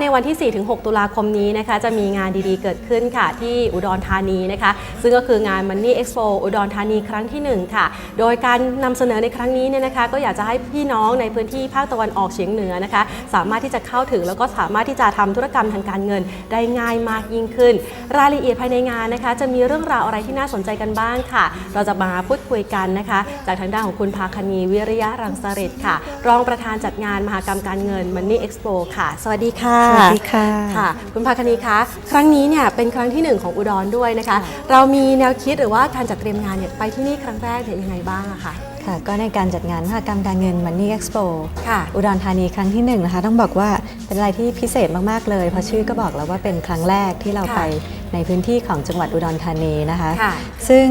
ในวันที่ 4-6 ตุลาคมนี้นะคะจะมีงานดีๆเกิดขึ้นค่ะ ที่อุดรธานีนะคะ ซึ่งก็คืองาน Money Expo อุดรธานีครั้งที่ 1 ค่ะ โดยการนำเสนอในครั้งนี้เนี่ยนะคะ ก็อยากจะให้พี่น้องในพื้นที่ภาคตะวันออกเฉียงเหนือนะคะ สามารถที่จะเข้าถึงแล้วก็สามารถที่จะทำธุรกรรมทางการเงินได้ง่ายมากยิ่งขึ้น รายละเอียดภายในงานนะคะ จะมีเรื่องราวอะไรที่น่าสนใจกันบ้างค่ะ เราจะมาพูดคุยกันนะคะ จากทางด้านของคุณภาคณีวิริยะรังสฤษดิ์ค่ะ รองประธานจัดงานมหกรรมการเงิน Money Expo ค่ะ สวัสดีค่ะสวัสดีค่ะค่ะ คุณภาคณีคะครั้งนี้เนี่ยเป็นครั้งที่หนึ่งของอุดรด้วยนะคะ เรามีแนวคิดหรือว่าการจัดเตรียมงานเนี่ยไปที่นี่ครั้งแรกเนี่ยยังไงบ้างอะคะ ค่ะก็ในการจัดงานมหกรรมการเงิน Money Expo ค่ะ อุดรธานีครั้งที่หนึ่งนะคะ ต้องบอกว่าเป็นอะไรที่พิเศษมาก ๆ เลย เพราะชื่อก็บอกแล้วว่าเป็นครั้งแรกที่เราค่ะไปในพื้นที่ของจังหวัดอุดรธานีนะคะค่ะซึ่ง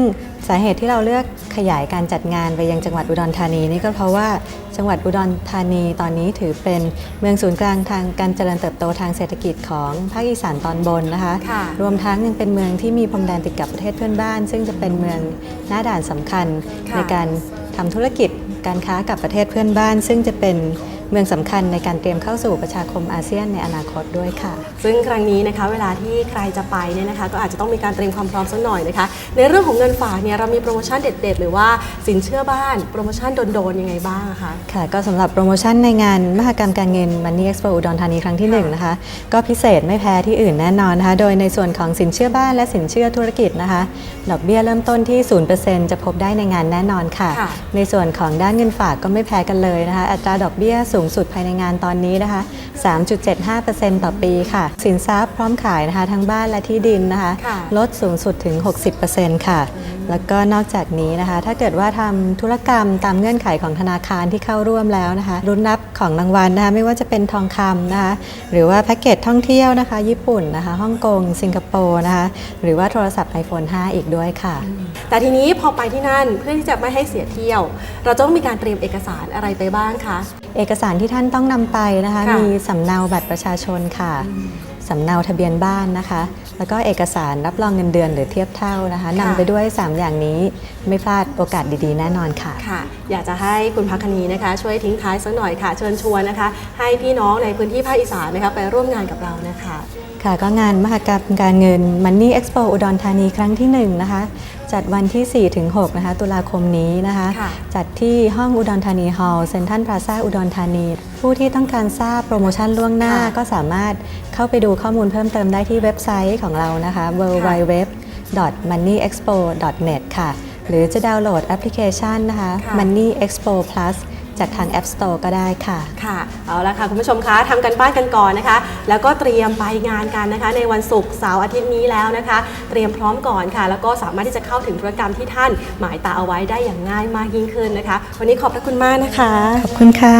สาเหตุที่เราเลือกขยายการจัดงานไปยังจังหวัดอุดรธานีนี่ก็เพราะว่าจังหวัดอุดรธานีตอนนี้ถือเป็นเมืองศูนย์กลางทางการเจริญเติบโตทางเศรษฐกิจของภาคอีสานตอนบนนะคะค่ะรวมทั้งยังเป็นเมืองที่มีพรมแดนติดกับประเทศเพื่อนบ้าน ซึ่งจะเป็นเมืองหน้าด่านสำคัญค่ะในการ ทำธุรกิจการค้ากับประเทศเพื่อนบ้าน ซึ่งจะเป็น เมืองสำคัญในการเตรียมเข้าสู่ประชาคมอาเซียนในอนาคตด้วยค่ะ ซึ่งครั้งนี้นะคะเวลาที่ใครจะไปเนี่ยนะคะ ก็อาจจะต้องมีการเตรียมความพร้อมสักหน่อยนะคะ ในเรื่องของเงินฝากเนี่ยเรามีโปรโมชั่นเด็ด ๆ หรือว่าสินเชื่อบ้านโปรโมชั่นโดนๆยังไงบ้างอะคะค่ะก็สำหรับโปรโมชั่นในงานมหกรรมการเงิน Money Expo อุดรธานีครั้งที่หนึ่งนะคะก็พิเศษไม่แพ้ที่อื่นแน่นอนนะคะ โดยในส่วนของสินเชื่อบ้านและสินเชื่อธุรกิจนะคะดอกเบี้ยเริ่มต้นที่ 0%จะพบได้ในงานแน่นอนค่ะค่ะในส่วนของด้านเงินฝากก็ไม่แพ้กันเลยนะคะ อัตราดอกเบี้ยสูงสุดภายในงานตอนนี้นะคะ 3.75%ต่อปีค่ะ สินทรัพย์พร้อมขายนะคะทั้งบ้านและที่ดินนะคะค่ะลดสูงสุดถึง 60%ค่ะ แล้วก็นอกจากนี้นะคะ ถ้าเกิดว่าทำธุรกรรมตามเงื่อนไขของธนาคารที่เข้าร่วมแล้วนะคะ รุ่นรับของรางวัลนะคะไม่ว่าจะเป็นทองคำนะคะ หรือว่าแพ็กเกจท่องเที่ยวนะคะ ญี่ปุ่นนะคะฮ่องกง สิงคโปร์นะคะ หรือว่าโทรศัพท์ iPhone 5 อีกด้วยค่ะ แต่ทีนี้พอไปที่นั่นเพื่อที่จะไม่ให้เสียเที่ยว เราต้องมีการเตรียมเอกสารอะไรไปบ้างคะ เอกสารที่ท่านต้องนำไปนะคะ ค่ะ มีสำเนาบัตรประชาชนค่ะ สำเนาทะเบียนบ้านนะคะ แล้วก็เอกสารรับรองเงินเดือนหรือเทียบเท่านะคะนำไปด้วย 3 อย่างนี้ไม่พลาดโอกาสดีๆ แน่นอนค่ะ ค่ะ อยากจะให้คุณพักคณีนะคะ ช่วยทิ้งท้ายสักหน่อยค่ะ เชิญชวนนะคะ ให้พี่น้องในพื้นที่ภาคอีสานนะคะไปร่วมงานกับเรานะคะ ค่ะก็งานมหกรรมการเงิน Money Expo อุดรธานีครั้งที่ 1 นะคะ จัดวันที่4ถึง6นะคะ ตุลาคมนี้นะคะค่ะจัดที่ห้องอุดรธานีฮอลล์เซ็นทรัลพลาซ่าอุดรธานี ผู้ที่ต้องการทราบโปรโมชั่นล่วงหน้าค่ะก็สามารถเข้าไปดูข้อมูลเพิ่มเติมได้ที่เว็บไซต์ของเรานะคะ www moneyexpo.net ค่ะ หรือจะดาวน์โหลดแอปพลิเคชันนะคะค่ะ Money Expo Plus จากทาง App Store ก็ได้ค่ะ ค่ะ เอาละค่ะ คุณผู้ชมคะทำกันบ้านกันก่อนนะคะ แล้วก็เตรียมไปงานกันนะคะ ในวันศุกร์เสาร์อาทิตย์นี้แล้วนะคะ เตรียมพร้อมก่อนค่ะ แล้วก็สามารถที่จะเข้าถึงธุรกรรมที่ท่าน หมายตาเอาไว้ได้อย่างง่ายมากยิ่งขึ้นนะคะ วันนี้ขอบพระคุณมากนะคะ ขอบคุณค่ะ